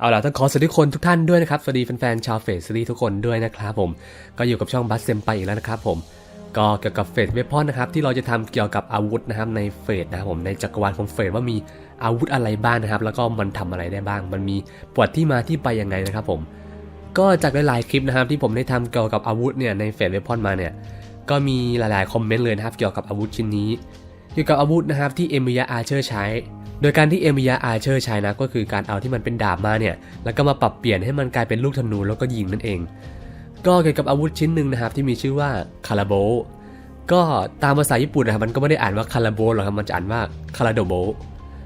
เอาล่ะต้องขอสวัสดีทุกคนทุกท่านด้วยนะครับ สวัสดีแฟนๆชาวเฟสซีรีส์ทุกคนด้วยนะครับผม ก็อยู่กับช่องบัสเซมไปอีกแล้วนะครับผมก็เกี่ยวกับเฟสเวพอนนะครับที่เราจะทำเกี่ยวกับอาวุธนะครับในเฟสนะครับผมในจักรวาลของเฟสว่ามีอาวุธอะไรบ้างนะครับ แล้วก็มันทำอะไรได้บ้าง มันมีปวัติที่มาที่ไปยังไงนะครับผม ก็จากหลายๆคลิปนะครับ ที่ผมได้ทำเกี่ยวกับอาวุธเนี่ยในเฟสเวพอนมาเนี่ยก็มีหลายๆคอมเมนต์เลยนะครับเกี่ยวกับอาวุธชิ้นนี้เกี่ยวกับอาวุธนะครับที่เอมิยาอาเชอร์ใช้ โดยการที่เอมิยาอาเชอร์ใช้นะก็คือการเอาที่มันเป็นดาบมาเนี่ย แล้วก็มาปรับเปลี่ยนให้มันกลายเป็นลูกธนูแล้วก็ยิงนั่นเอง ก็เกี่ยวกับอาวุธชิ้นหนึ่งนะครับที่มีชื่อว่าคาราโบก็ตามภาษาญี่ปุ่นนะครับมันก็ไม่ได้อ่านว่าคาราโบหรอกครับมันจะอ่านว่าคาราโดโบ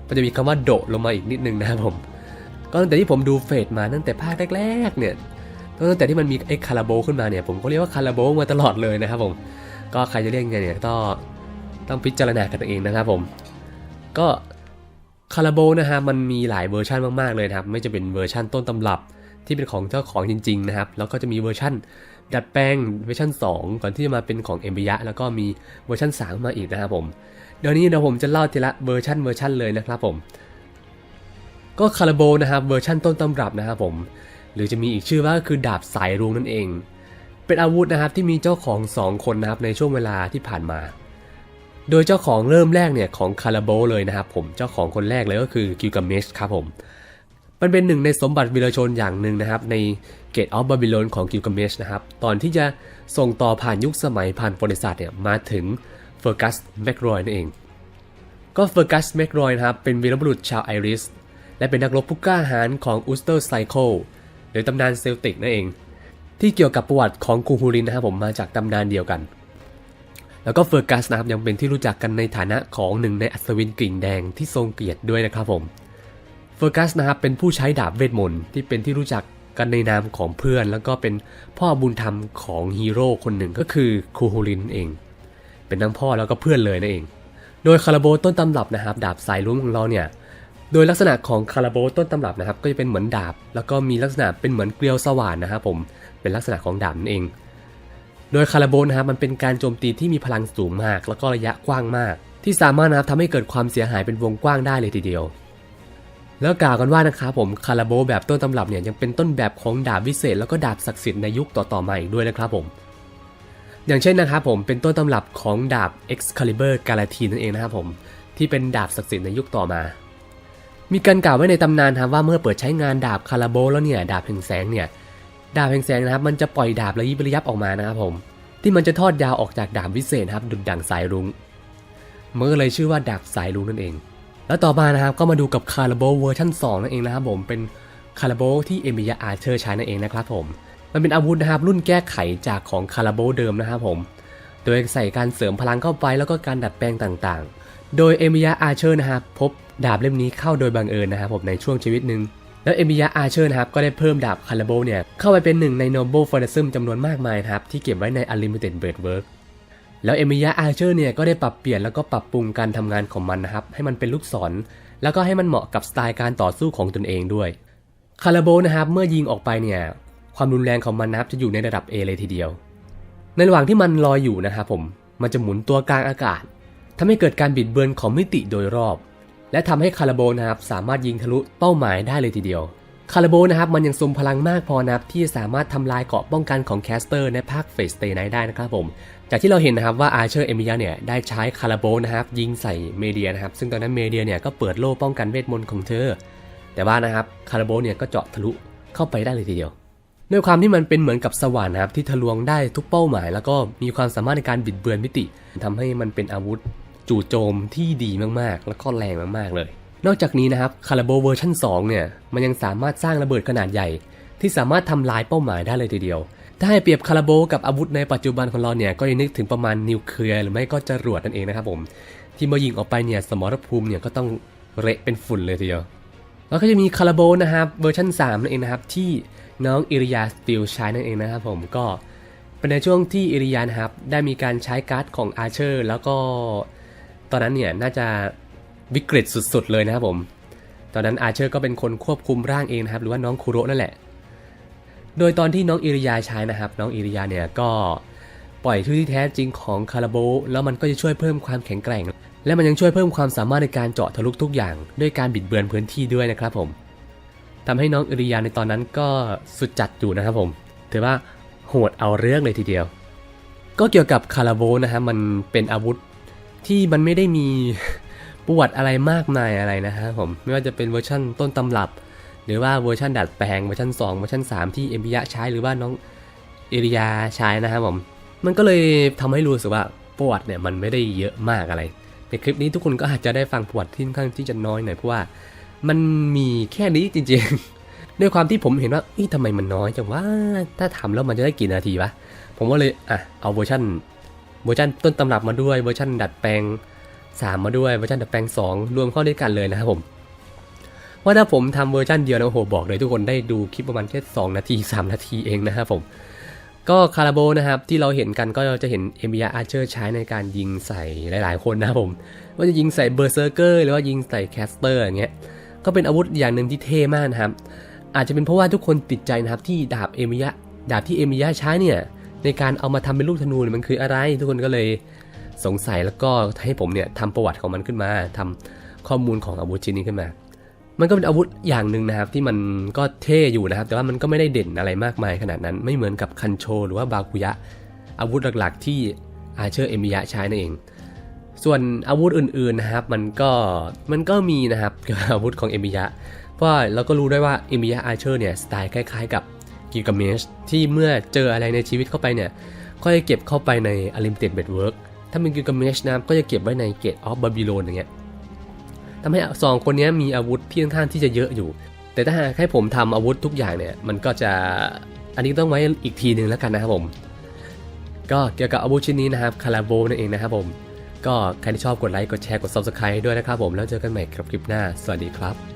มันจะมีคำว่าโดลงมาอีกนิดนึงนะครับผม ก็ตั้งแต่ที่ผมดูเฟสมาตั้งแต่ภาคแรกๆเนี่ยตั้งแต่ที่มันมีไอ้คาราโบขึ้นมาเนี่ยผมก็เรียกว่าคาราโบมาตลอดเลยนะครับผมก็ใครจะเรียกไงเนี่ยก็ต้องพิจารณากันเองนะครับผม ก็ คาราโบนะฮะมันมีหลายเวอร์ชันมากๆเลยนะครับ ไม่จะเป็นเวอร์ชันต้นตำรับที่เป็นของเจ้าของจริงๆนะครับ แล้วก็จะมีเวอร์ชันดัดแปลงเวอร์ชัน2 ก่อนที่จะมาเป็นของเอ็มบิยะ แล้วก็มีเวอร์ชัน3 มาอีกนะครับผม เดี๋ยวนี้เดี๋ยวผมจะเล่าทีละเวอร์ชันเวอร์ชันเลยนะครับผม ก็คาราโบนะครับเวอร์ชันต้นตำรับนะครับผม หรือจะมีอีกชื่อว่าคือดาบสายรุ้งนั่นเอง เป็นอาวุธนะครับที่มีเจ้าของ 2 คนนะครับในช่วงเวลาที่ผ่านมา โดยเจ้าของเริ่มแรกเนี่ยของคาราโบเลยนะครับผมเจ้าของคนแรกเลยก็คือกิลกาเมชครับผมมันเป็นหนึ่งในสมบัติวีรชนอย่างหนึ่งนะครับ ในเกตออฟบาบิโลนของกิลกาเมชนะครับ ตอนที่จะส่งต่อผ่านยุคสมัยผ่านประวัติศาสตร์เนี่ยมาถึงเฟอร์กัสแมกรอยนั่นเอง ก็เฟอร์กัสแมกรอยนะครับเป็นวีรบุรุษชาวไอริสและเป็นนักรบผู้กล้าหาญของอุสเตอร์ไซเคิลหรือตำนานเซลติกนั่นเอง ที่เกี่ยวกับประวัติของกูฮูรินนะครับผมมาจากตำนานเดียวกัน แล้วก็เฟอร์กัสนะครับยังเป็นที่รู้จักกันในฐานะของหนึ่งในอัศวินกลิ่งแดงที่ทรงเกียรติด้วยนะครับผมเฟอร์กัสนะครับเป็นผู้ใช้ดาบเวทมนต์ที่เป็นที่รู้จักกันในนามของเพื่อน แล้วก็เป็นพ่อบุญธรรมของฮีโร่คนหนึ่งก็คือคูฮูรินเอง เป็นทั้งพ่อแล้วก็เพื่อนเลยนั่นเอง โดยคาราโบต้นตำรับนะครับดาบสายลุ้งของเราเนี่ยโดยลักษณะของคาราโบต้นตำรับนะครับก็จะเป็นเหมือนดาบ แล้วก็มีลักษณะเป็นเหมือนเกลียวสว่านนะครับผมเป็นลักษณะของดาบนั่นเอง โดยคาราโบนะครับมันเป็นการโจมตีที่มีพลังสูงมาก แล้วก็ระยะกว้างมาก ที่สามารถนะครับทำให้เกิดความเสียหายเป็นวงกว้างได้เลยทีเดียว แล้วกล่าวกันว่านะครับผมคาราโบแบบต้นตำรับเนี่ยยังเป็นต้นแบบของดาบวิเศษ แล้วก็ดาบศักดิ์สิทธิ์ในยุคต่อๆมาอีกด้วยนะครับผมอย่างเช่นนะครับผมเป็นต้นตำรับของดาบ Excalibur g a l a t i n นั่นเองนะครับผมที่เป็นดาบศักดิ์สิทธิ์ในยุคต่อมา มีการกล่าวไว้ในตำนานครับว่าเมื่อเปิดใช้งานดาบคาราโบแล้วเนี่ยดาบแห่งแสงเนี่ย ดาบแห่งแสงนะครับมันจะปล่อยดาบระยิบระยับออกมานะครับผม ที่มันจะทอดยาวออกจากดาบวิเศษครับดุดดังสายรุ้งมันก็เลยชื่อว่าดาบสายรุ้งนั่นเอง แล้วต่อมานะครับก็มาดูกับคาราโบเวอร์ชัน2นั่นเองนะครับผมเป็นคาราโบที่เอมิยาอาเชอร์ใช้นั่นเองนะครับผมมันเป็นอาวุธนะครับรุ่นแก้ไขจากของคาราโบเดิมนะครับผม โดยใส่การเสริมพลังเข้าไปแล้วก็การดัดแปลงต่างๆ โดยเอมิยาอาเชอร์นะครับพบดาบเล่มนี้เข้าโดยบังเอิญนะครับผมในช่วงชีวิตหนึ่ง แล้วเอมิยาอาเชอร์นะครับก็ได้เพิ่มดาบคาราโบเนี่ยเข้าไปเป็นหนึ่งใน Noble f o r n a c u m จำนวนมากมายนะครับที่เก็บไว้ใน Unlimited Blade Work แล้วเอมิยาอาเชอร์เนี่ยก็ได้ปรับเปลี่ยนแล้วก็ปรับปรุงการทำงานของมันนะครับให้มันเป็นลูกศร แล้วก็ให้มันเหมาะกับสไตล์การต่อสู้ของตนเองด้วยคาราโบนะครับเมื่อยิงออกไปเนี่ยความรุนแรงของมันนะครับจะอยู่ในระดับ A เลยทีเดียว ในระหว่างที่มันลอยอยู่นะครับผมมันจะหมุนตัวกลางอากาศทำให้เกิดการบิดเบือนของมิติโดยรอบ และทำให้คาราโบนะครับสามารถยิงทะลุเป้าหมายได้เลยทีเดียว คาราโบนะครับมันยังทรงพลังมากพอนะครับที่จะสามารถทำลายเกราะป้องกันของแคสเตอร์ในภาคเฟสเตย์ไนได้นะครับผม จากที่เราเห็นนะครับว่าอาร์เชอร์เอมิยาเนี่ยได้ใช้คาราโบนะครับยิงใส่เมเดียนะครับซึ่งตอนนั้นเมเดียเนี่ยก็เปิดโล่ป้องกันเวทมนต์ของเธอ แต่ว่านะครับคาราโบเนี่ยก็เจาะทะลุเข้าไปได้เลยทีเดียวด้วยความที่มันเป็นเหมือนกับสว่านนะครับที่ทะลวงได้ทุกเป้าหมาย แล้วก็มีความสามารถในการบิดเบือนมิติทำให้มันเป็นอาวุธ จู่โจมที่ดีมากๆ แล้วก็แรงมากๆเลย นอกจากนี้นะครับคาราโบเวอร์ชัน2เนี่ยมันยังสามารถสร้างระเบิดขนาดใหญ่ ที่สามารถทำลายเป้าหมายได้เลยทีเดียว ถ้าให้เปรียบคาราโบกับอาวุธในปัจจุบันของเราเนี่ยก็ยังนึกถึงประมาณนิวเคลียร์หรือไม่ก็จรวดนั่นเองนะครับผมที่เมื่อยิงออกไปเนี่ยสมรภูมิเนี่ยก็ต้องเละเป็นฝุ่นเลยทีเดียวแล้วก็จะมีคาราโบนะครับเวอร์ชัน3นั่นเองนะครับที่น้องอิริยาสติลใช้นั่นเองนะครับผมก็เป็นในช่วงที่อิริยานะครับได้มีการใช้การ์ดของอาร์เชอร์แล้วก็ ตอนนั้นเนี่ยน่าจะวิกฤตสุดๆเลยนะครับผม ตอนนั้นอาเชอร์ก็เป็นคนควบคุมร่างเองนะครับ หรือว่าน้องคุโรนั่นแหละ โดยตอนที่น้องอิริยาใช้นะครับ น้องอิริยาเนี่ยก็ปล่อยชื่อที่แท้จริงของคาราโบ แล้วมันก็จะช่วยเพิ่มความแข็งแกร่ง และมันยังช่วยเพิ่มความสามารถในการเจาะทะลุทุกอย่าง ด้วยการบิดเบือนพื้นที่ด้วยนะครับผมทำให้น้องอิริยาในตอนนั้นก็สุดจัดอยู่นะครับผมถือว่าโหดเอาเรื่องเลยทีเดียว ก็เกี่ยวกับคาราโบนะฮะมันเป็นอาวุธ ที่มันไม่ได้มีประวัติอะไรมากมายอะไรนะฮะผมไม่ว่าจะเป็นเวอร์ชั่นต้นตำรับ หรือว่าเวอร์ชันดัดแปลงเวอร์ชัน2เวอร์ชัน3 ที่เอ็มพิยะใช้หรือว่าน้องเอริยาใช้นะครับผมมันก็เลยทำให้รู้สึกว่าประวัติเนี่ยมันไม่ได้เยอะมากอะไร ในคลิปนี้ทุกคนก็อาจจะได้ฟังประวัติที่ค่อนข้างที่จะน้อยหน่อยเพราะว่ามันมีแค่นี้จริงๆ ด้วยความที่ผมเห็นว่าเอ้ยทำไมมันน้อยจังว่าถ้าทำแล้วมันจะได้กี่นาทีวะผมก็เลยอะเอาเวอร์ชัน เวอร์ชันต้นตำรับมาด้วยเวอร์ชันดัดแปลง 3 มาด้วยเวอร์ชันดัดแปลง 2 รวมเข้าด้วยกันเลยนะครับผมว่าถ้าผมทำเวอร์ชันเดียวนะโอ้โหบอกเลยทุกคนได้ดูคลิปประมาณแค่2นาที 3 นาทีเองนะครับผมก็คาราโบนะครับที่เราเห็นกันก็จะเห็นเอมิยาอาร์เชอร์ใช้ในการยิงใส่หลาย ๆ คนนะครับผมว่าจะยิงใส่เบอร์เซอร์เกอร์หรือว่ายิงใส่แคสเตอร์อย่างเงี้ยก็เป็นอาวุธอย่างหนึ่งที่เท่มากนะครับอาจจะเป็นเพราะว่าทุกคนติดใจนะครับที่ดาบเอมิยะดาบที่เอมิยะใช้เนี่ย ในการเอามาทำเป็นลูกธนูเนี่ยมันคืออะไร ทุกคนก็เลยสงสัยแล้วก็ให้ผมเนี่ยทำประวัติของมันขึ้นมาทำข้อมูลของอาวุธชิ้นนี้ขึ้นมา มันก็เป็นอาวุธอย่างหนึ่งนะครับ ที่มันก็เท่อยู่นะครับ แต่ว่ามันก็ไม่ได้เด่นอะไรมากมายขนาดนั้นไม่เหมือนกับคันโช หรือว่าบาคุยะ อาวุธหลักๆ ที่อาเชอร์เอมิยะใช้นั่นเอง ส่วนอาวุธอื่นๆนะครับ มันก็มันก็มีนะครับกับอาวุธของเอมิยะเพราะเราก็รู้ได้ว่าเอมิยะอาเชอร์เนี่ยสไตล์คล้ายๆ กับ กิกาเมชที่เมื่อเจออะไรในชีวิตเข้าไปเนี่ย ก็จะเก็บเข้าไปใน Unlimited b e d w o r k ถ้าเป็นกิกาเมชนะก็จะเก็บไว้ใน Gate of Babylon อย่างเงี้ยทำให้สองคนนี้มีอาวุธที่ค่อนข้างที่จะเยอะอยู่ แต่ถ้าหากให้ผมทำอาวุธทุกอย่างเนี่ย มันก็จะ อันนี้ต้องไว้อีกทีหนึ่งแล้วกันนะครับผม ก็เกี่ยวกับอาวุธชิ้นนี้นะครับคาราโบนั่นเองนะครับผม ก็ใครที่ชอบกดไลค์ กดแชร์ กด subscribe ด้วยนะครับผม แล้วเจอกันใหม่กับคลิปหน้า สวัสดีครับ